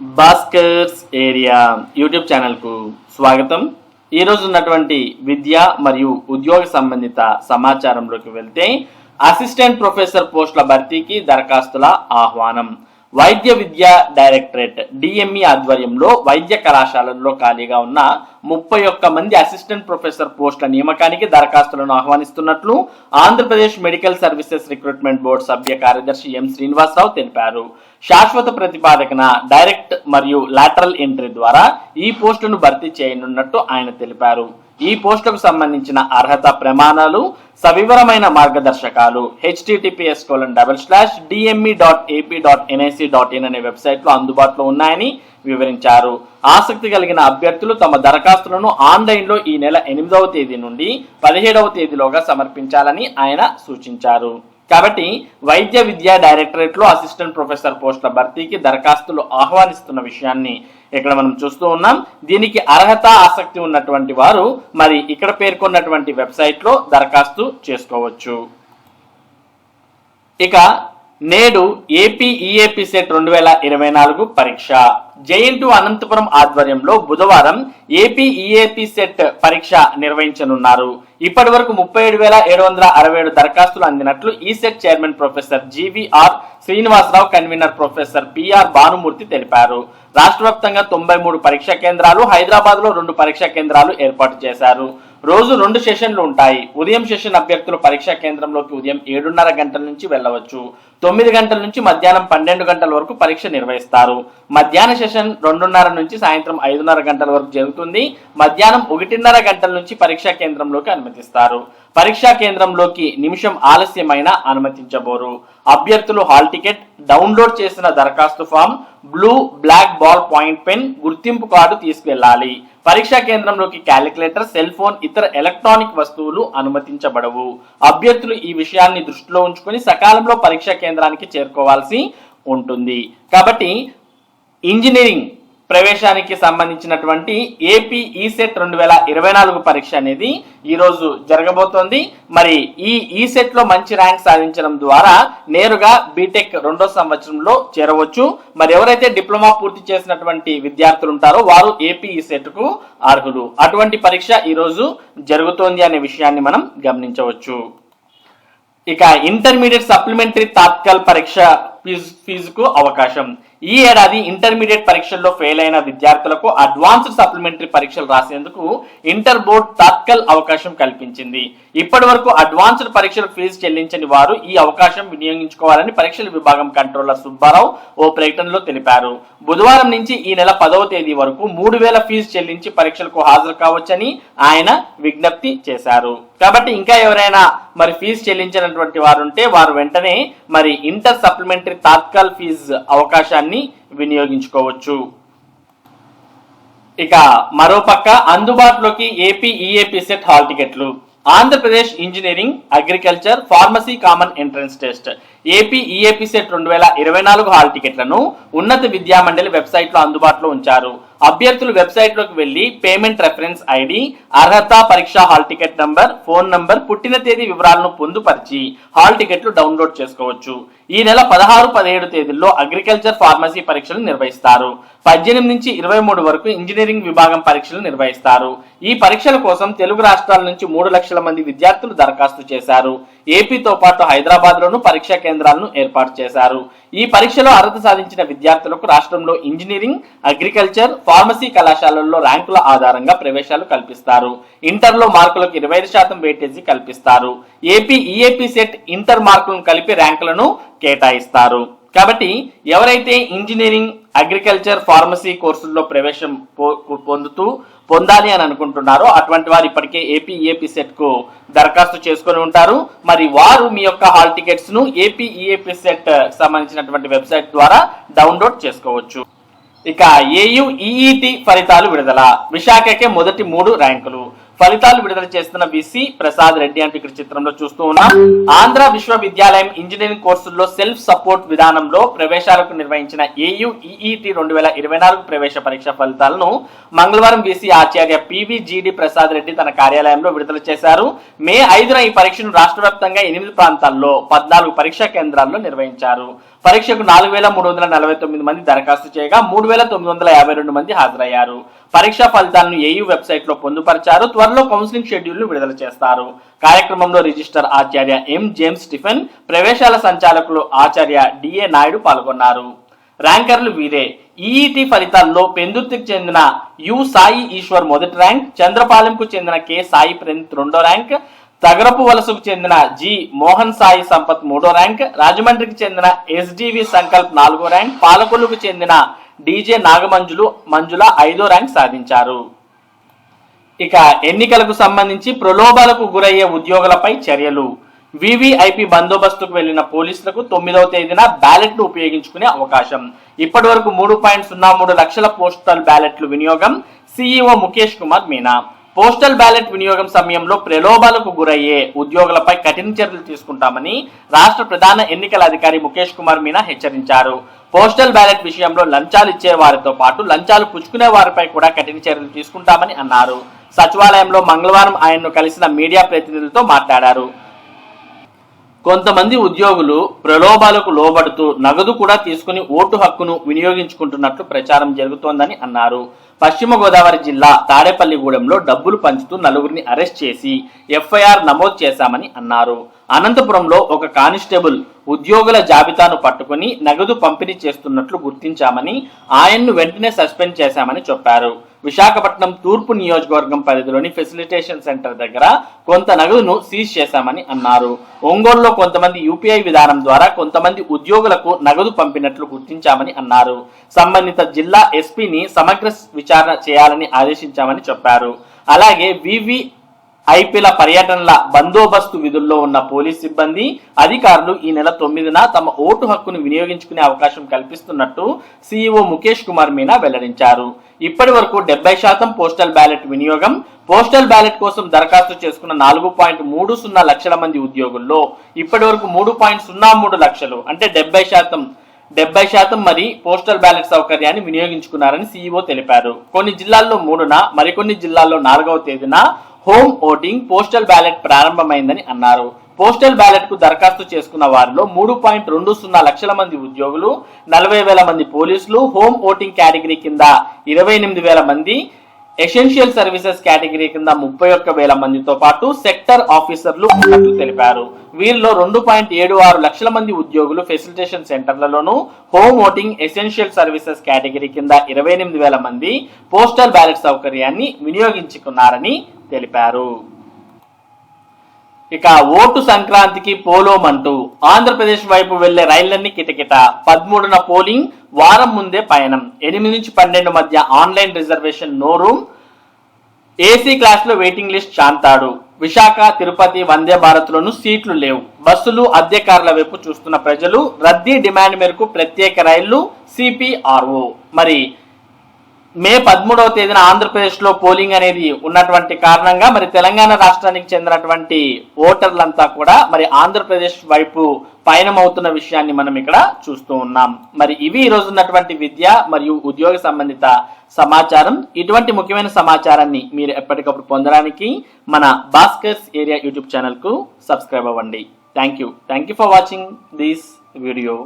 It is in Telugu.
భాస్కర్స్ ఏరియా యూట్యూబ్ ఛానల్కు స్వాగతం. ఈ ఉన్నటువంటి విద్య మరియు ఉద్యోగ సంబంధిత సమాచారంలోకి వెళ్తే అసిస్టెంట్ ప్రొఫెసర్ పోస్టుల భర్తీకి దరఖాస్తుల ఆహ్వానం. వైద్య విద్యా డైరెక్టరేట్ డిఎంఈ ఆధ్వర్యంలో వైద్య కళాశాలల్లో ఖాళీగా ఉన్న ముప్పై ఒక్క మంది అసిస్టెంట్ ప్రొఫెసర్ పోస్టుల నియామకానికి దరఖాస్తులను ఆహ్వానిస్తున్నట్లు Andhra Pradesh medical services recruitment board సభ్య కార్యదర్శి ఎం శ్రీనివాసరావు తెలిపారు. శాశ్వత ప్రతిపాదకన డైరెక్ట్ మరియు లాటరల్ ఎంట్రీ ద్వారా ఈ పోస్టును భర్తీ చేయనున్నట్టు ఆయన తెలిపారు. ఈ పోస్టుకు సంబంధించిన అర్హత ప్రమాణాలు సవివరమైన మార్గదర్శకాలు HTTPS colon double slash DME dot AP dot NIC dot in అనే వెబ్సైట్లో అందుబాటులో ఉన్నాయని వివరించారు. ఆసక్తి కలిగిన అభ్యర్థులు తమ దరఖాస్తులను ఆన్లైన్లో ఈ నెల ఎనిమిదవ తేదీ నుండి పదిహేడవ తేదీలోగా సమర్పించాలని ఆయన సూచించారు. కాబట్టి వైద్య విద్యా డైరెక్టరేట్లో అసిస్టెంట్ ప్రొఫెసర్ పోస్టుల భర్తీకి దరఖాస్తులు ఆహ్వానిస్తున్న విషయాన్ని ఇక్కడ మనం చూస్తూ ఉన్నాం. దీనికి అర్హత ఆసక్తి ఉన్నటువంటి వారు మరి ఇక్కడ పేర్కొన్నటువంటి వెబ్సైట్లో దరఖాస్తు చేసుకోవచ్చు. ఇక నేడు ఏపీ ఈఏపీ సెట్ రెండు వేల ఇరవై నాలుగు పరీక్ష. జేఎన్టు అనంతపురం ఆధ్వర్యంలో బుధవారం ఏపీ ఈఏపీ సెట్ పరీక్ష నిర్వహించనున్నారు. ఇప్పటి వరకు ముప్పై ఏడు వేల ఏడు వందల అరవై ఏడు దరఖాస్తులు అందినట్లు ఈ set chairman professor GVR Srinivasarao convener professor PR Bhanumurthy తెలిపారు. రాష్ట్ర వ్యాప్తంగా తొంభై మూడు పరీక్షా కేంద్రాలు హైదరాబాద్లో రెండు పరీక్షా కేంద్రాలు ఏర్పాటు చేశారు. రోజు రెండు సెషన్లు ఉంటాయి. ఉదయం సెషన్ అభ్యర్థులు పరీక్షా కేంద్రంలోకి ఉదయం ఏడున్నర గంటల నుంచి వెళ్ళవచ్చు. తొమ్మిది గంటల నుంచి మధ్యాహ్నం పన్నెండు గంటల వరకు పరీక్ష నిర్వహిస్తారు. మధ్యాహ్న సెషన్ రెండున్నర నుంచి సాయంత్రం ఐదున్నర గంటల వరకు జరుగుతుంది. మధ్యాహ్నం ఒకటిన్నర గంటల నుంచి పరీక్షా కేంద్రంలోకి అనుమతిస్తారు. పరీక్షా కేంద్రంలోకి నిమిషం ఆలస్యమైన అనుమతించబోరు. అభ్యర్థులు హాల్ టికెట్ డౌన్లోడ్ చేసిన దరఖాస్తు form blue black ball point pen గుర్తింపు కార్డు తీసుకెళ్ళాలి పరీక్షా కేంద్రంలోకి క్యాలిక్యులేటర్ సెల్ ఫోన్ ఇతర ఎలక్ట్రానిక్ వస్తువులు అనుమతించబడవు. అభ్యర్థులు ఈ విషయాన్ని దృష్టిలో ఉంచుకొని సకాలంలో పరీక్షా కేంద్రానికి చేరుకోవాల్సి ఉంటుంది. కాబట్టి ఇంజనీరింగ్ ప్రవేశానికి సంబంధించినటువంటి ఏపీ ఈసెట్ రెండు వేల ఇరవై నాలుగు పరీక్ష అనేది ఈరోజు జరగబోతోంది. మరి ఈ e ఈసెట్లో మంచి ర్యాంక్ సాధించడం ద్వారా నేరుగా బీటెక్ రెండో సంవత్సరంలో చేరవచ్చు. మరి ఎవరైతే డిప్లొమా పూర్తి చేసినటువంటి విద్యార్థులు ఉంటారో వారు ఏపీ ఈసెట్కు అర్హులు. అటువంటి పరీక్ష ఈరోజు జరుగుతోంది అనే విషయాన్ని మనం గమనించవచ్చు. ఇక ఇంటర్మీడియట్ సప్లిమెంటరీ తాత్కాల్ పరీక్ష ఫీజు ఫీజుకు అవకాశం. ఈ ఏడాది ఇంటర్మీడియట్ పరీక్షల్లో ఫెయిల్ అయిన విద్యార్థులకు అడ్వాన్స్డ్ సప్లిమెంటరీ పరీక్షలు రాసేందుకు ఇంటర్ బోర్డ్ తాత్కాల్ అవకాశం కల్పించింది. ఇప్పటి వరకు అడ్వాన్స్డ్ పరీక్షలు ఫీజు చెల్లించని వారు ఈ అవకాశం వినియోగించుకోవాలని పరీక్షల విభాగం కంట్రోలర్ సుబ్బారావు ఓ ప్రకటనలో తెలిపారు. బుధవారం నుంచి ఈ నెల పదవ తేదీ వరకు మూడు వేల ఫీజు చెల్లించి పరీక్షలకు హాజరు కావచ్చని ఆయన విజ్ఞప్తి చేశారు. కాబట్టి ఇంకా ఎవరైనా మరి ఫీజు చెల్లించినటువంటి వారు ఉంటే వారు వెంటనే మరి ఇంటర్ సప్లిమెంటరీ తాత్కాల్ ఫీజు అవకాశాన్ని వినియోగించుకోవచ్చు. ఇక మరోపక్క అందుబాటులోకి ఏపీ ఈఏపీ సెట్ హాల్ టికెట్లు Andhra Pradesh engineering agriculture pharmacy common entrance test. AP EAP set రెండు వేల ఇరవై నాలుగు హాల్ టికెట్లను ఉన్నత విద్యా మండలి అందుబాటులో ఉంచారు. అభ్యర్థులు వెబ్సైట్లోకి వెళ్ళి పేమెంట్ రెఫరెన్స్ ఐడి అర్హత పరీక్ష hall ticket number phone number పుట్టిన తేదీ వివరాలను పొందుపరిచి హాల్ టికెట్లు డౌన్లోడ్ చేసుకోవచ్చు. ఈ నెల పదహారు పదిహేడు తేదీల్లో అగ్రికల్చర్ ఫార్మసీ పరీక్షలు నిర్వహిస్తారు. పద్దెనిమిది నుంచి ఇరవై మూడు వరకు ఇంజనీరింగ్ విభాగం పరీక్షలు నిర్వహిస్తారు. ఈ పరీక్షల కోసం తెలుగు రాష్ట్రాల నుంచి మూడు లక్షల మంది విద్యార్థులు దరఖాస్తు చేశారు. ఏపీతో పాటు హైదరాబాద్ లోను పరీక్షా కేంద్రాలను ఏర్పాటు చేశారు. ఈ పరీక్షలో అర్హత సాధించిన విద్యార్థులకు రాష్ట్రంలో ఇంజనీరింగ్ అగ్రికల్చర్ ఫార్మసీ కళాశాలల్లో ర్యాంకుల ఆధారంగా ప్రవేశాలు కల్పిస్తారు. ఇంటర్లో మార్కులకు ఇరవై ఐదు శాతం వెయిటేజీ కల్పిస్తారు. ఏపీ ఈఏపీ సెట్ ఇంటర్ మార్కులను కలిపి ర్యాంకులను కేటాయిస్తారు. కాబట్టి ఎవరైతే ఇంజనీరింగ్ అగ్రికల్చర్ ఫార్మసీ కోర్సుల్లో ప్రవేశం పొ- పొందుతూ పొందాలి అని అనుకుంటున్నారో అటువంటి వారు ఇప్పటికే ఏపీ ఈఏపీ సెట్కు దరఖాస్తు చేసుకొని ఉంటారు. మరి వారు మీ యొక్క హాల్ టికెట్స్ను ఏపీ ఈఏపీ సెట్ సంబంధించినటువంటి వెబ్సైట్ ద్వారా డౌన్లోడ్ చేసుకోవచ్చు. ఇక ఏయు ఈఈటి ఫలితాలు విడుదల. విశాఖకే మొదటి మూడు ర్యాంకులు. ఫలితాలు విడుదల చేస్తున్న విసి ప్రసాద్ రెడ్డి అంటూ ఇక్కడ చిత్రంలో చూస్తూ ఉన్నాం. ఆంధ్ర విశ్వవిద్యాలయం ఇంజనీరింగ్ కోర్సుల్లో సెల్ఫ్ సపోర్ట్ విధానంలో ప్రవేశాలకు నిర్వహించిన ఏయు ఈఈటి రెండు వేల ఇరవై నాలుగు ప్రవేశ పరీక్ష ఫలితాలను మంగళవారం బీసీ ఆచార్య పివిజిడి ప్రసాద్ రెడ్డి తన కార్యాలయంలో విడుదల చేశారు. మే ఐదున ఈ పరీక్షను రాష్ట్ర వ్యాప్తంగా ఎనిమిది ప్రాంతాల్లో పద్నాలుగు పరీక్షా కేంద్రాల్లో నిర్వహించారు. పరీక్షకు నాలుగు వేల మూడు వందల నలభై తొమ్మిది మంది దరఖాస్తు చేయగా మూడు వేల తొమ్మిది వందల యాభై రెండు మంది హాజరయ్యారు. పరీక్షా ఫలితాలను ఏయూ వెబ్సైట్లో పొందుపరిచారు? త్వరలో కౌన్సిలింగ్ షెడ్యూల్ను విడుదల చేస్తారు. కార్యక్రమంలో రిజిస్టర్ ఆచార్య ఎం జేమ్స్ స్టిఫెన్ ప్రవేశాల సంచాలకులు ఆచార్య డిఏ నాయుడు పాల్గొన్నారు. ర్యాంకర్లు వీరే. ఈఈటి ఫలితాల్లో పెందుర్తికి చెందిన యు సాయి ఈశ్వర్ మొదటి ర్యాంక్ చంద్రపాలెంకు చెందిన కె సాయి ప్రణీత్ రెండో ర్యాంక్ తగరపు వలసకు చెందిన జి మోహన్ సాయి సంపత్ మూడో ర్యాంక్ రాజమండ్రికి చెందిన ఎస్డివి సంకల్ప్ నాలుగో ర్యాంక్ పాలకొల్లుకు చెందిన డీజే నాగమంజులు మంజుల ఐదో ర్యాంక్ సాధించారు. ఇక ఎన్నికలకు సంబంధించి ప్రలోభాలకు గురయ్యే ఉద్యోగులపై చర్యలు. వివిఐపి బందోబస్తుకు వెళ్ళిన పోలీసులకు తొమ్మిదవ తేదీన బ్యాలెట్లు ఉపయోగించుకునే అవకాశం. ఇప్పటి వరకు మూడు పాయింట్ సున్నా మూడు లక్షల పోస్టల్ బ్యాలెట్లు వినియోగం CEO Mukesh Kumar Meena. Postal ballot వినియోగం సమయంలో ప్రలోభాలకు గురయ్యే ఉద్యోగులపై కఠిన చర్యలు తీసుకుంటామని రాష్ట్ర ప్రధాన ఎన్నికల అధికారి ముఖేష్ కుమార్ మీనా హెచ్చరించారు. పోస్టల్ బ్యాలెట్ విషయంలో లంచాలు ఇచ్చే వారితో పాటు లంచాలు పుచ్చుకునే వారిపై కూడా కఠిన చర్యలు తీసుకుంటామని అన్నారు. సచివాలయంలో మంగళవారం ఆయన్ను కలిసిన మీడియా ప్రతినిధులతో మాట్లాడారు. కొంతమంది ఉద్యోగులు ప్రలోభాలకు లోబడుతూ నగదు కూడా తీసుకుని ఓటు హక్కును వినియోగించుకుంటున్నట్లు ప్రచారం జరుగుతోందని అన్నారు. పశ్చిమ గోదావరి జిల్లా తాడేపల్లిగూడెంలో డబ్బులు పంచుతూ నలుగురిని అరెస్ట్ చేసి ఎఫ్ఐఆర్ నమోదు చేశామని అన్నారు. అనంతపురంలో ఒక కానిస్టేబుల్ ఉద్యోగుల జాబితాను పట్టుకుని నగదు పంపిణీ చేస్తున్నట్లు గుర్తించామని ఆయన్ను వెంటనే సస్పెండ్ చేశామని చెప్పారు. విశాఖపట్నం తూర్పు నియోజకవర్గం పరిధిలోని ఫెసిలిటేషన్ సెంటర్ దగ్గర కొంత నగదును సీజ్ చేశామని అన్నారు. ఒంగోలులో కొంతమంది యూపీఐ విధానం ద్వారా కొంతమంది ఉద్యోగులకు నగదు పంపినట్లు గుర్తించామని అన్నారు. సంబంధిత జిల్లా ఎస్పీని సమగ్ర విచారణ చేయాలని ఆదేశించామని చెప్పారు. అలాగే వివి ఐపీల పర్యటనల బందోబస్తు విధుల్లో ఉన్న పోలీస్ సిబ్బంది అధికారులు ఈ నెల తొమ్మిదిన తమ ఓటు హక్కును వినియోగించుకునే అవకాశం కల్పిస్తున్నట్టు సీఈఓ ముఖేష్ కుమార్ మీనా వెల్లడించారు. ఇప్పటి వరకు డెబ్బై శాతం పోస్టల్ బ్యాలెట్ వినియోగం పోస్టల్ బ్యాలెట్ కోసం దరఖాస్తు చేసుకున్న నాలుగు పాయింట్ మూడు సున్నా లక్షల మంది ఉద్యోగుల్లో ఇప్పటి వరకు మూడు పాయింట్ సున్నా మూడు లక్షలు అంటే డెబ్బై శాతం డెబ్బై శాతం మరి పోస్టల్ బ్యాలెట్ సౌకర్యాన్ని వినియోగించుకున్నారని సీఈఓ తెలిపారు. కొన్ని జిల్లాల్లో మూడున మరికొన్ని జిల్లాల్లో నాలుగవ తేదీన హోమ్ ఓటింగ్ పోస్టల్ బ్యాలెట్ ప్రారంభమైందని అన్నారు. పోస్టల్ బ్యాలెట్కు దరఖాస్తు చేసుకున్న వారిలో మూడు పాయింట్ రెండు సున్నా లక్షల మంది ఉద్యోగులు నలభై వేల మంది పోలీసులు హోమ్ ఓటింగ్ కేటగిరీ కింద ఇరవై ఎనిమిది వేల మంది ఎసెన్షియల్ సర్వీసెస్ కేటగిరీ కింద ముప్పై ఒక్క వేల మందితో పాటు సెక్టర్ ఆఫీసర్లు ఉన్నట్లు తెలిపారు. వీరిలో రెండు పాయింట్ ఏడు ఆరు లక్షల మంది ఉద్యోగులు facilitation సెంటర్లలోను home voting essential services category కింద ఇరవై ఎనిమిది వేల మంది పోస్టల్ బ్యాలెట్ సౌకర్యాన్ని వినియోగించుకున్నారని తెలిపారు. ఇక ఓటు సంక్రాంతికి పోలోమంటూ ఆంధ్రప్రదేశ్ వైపు వెళ్ళే రైళ్ళన్నీ కిటకిట. పదమూడున పోలింగ్ వారం ముందే పయనం. ఎనిమిది నుంచి పన్నెండు మధ్య online reservation no room. AC క్లాస్లో వెయిటింగ్ లిస్ట్ చాంతాడు. విశాఖ తిరుపతి వందే భారత్ లోను సీట్లు లేవు. బస్సులు అద్దె కార్ల వైపు చూస్తున్న ప్రజలు రద్దీ డిమాండ్ మేరకు ప్రత్యేక రైళ్ళు సిపిఆర్ఓ. మరి మే పదమూడవ తేదీన ఆంధ్రప్రదేశ్లో పోలింగ్ అనేది ఉన్నటువంటి కారణంగా మరి తెలంగాణ రాష్ట్రానికి చెందినటువంటి ఓటర్లంతా కూడా మరి ఆంధ్రప్రదేశ్ వైపు పయనమవుతున్న విషయాన్ని మనం ఇక్కడ చూస్తూ ఉన్నాం. మరి ఇవి ఈ రోజు ఉన్నటువంటి విద్య మరియు ఉద్యోగ సంబంధిత సమాచారం. ఇటువంటి ముఖ్యమైన సమాచారాన్ని మీరు ఎప్పటికప్పుడు పొందడానికి మన భాస్కర్స్ ఏరియా యూట్యూబ్ ఛానల్కు సబ్స్క్రైబ్ అవ్వండి. Thank you thank you for watching this video.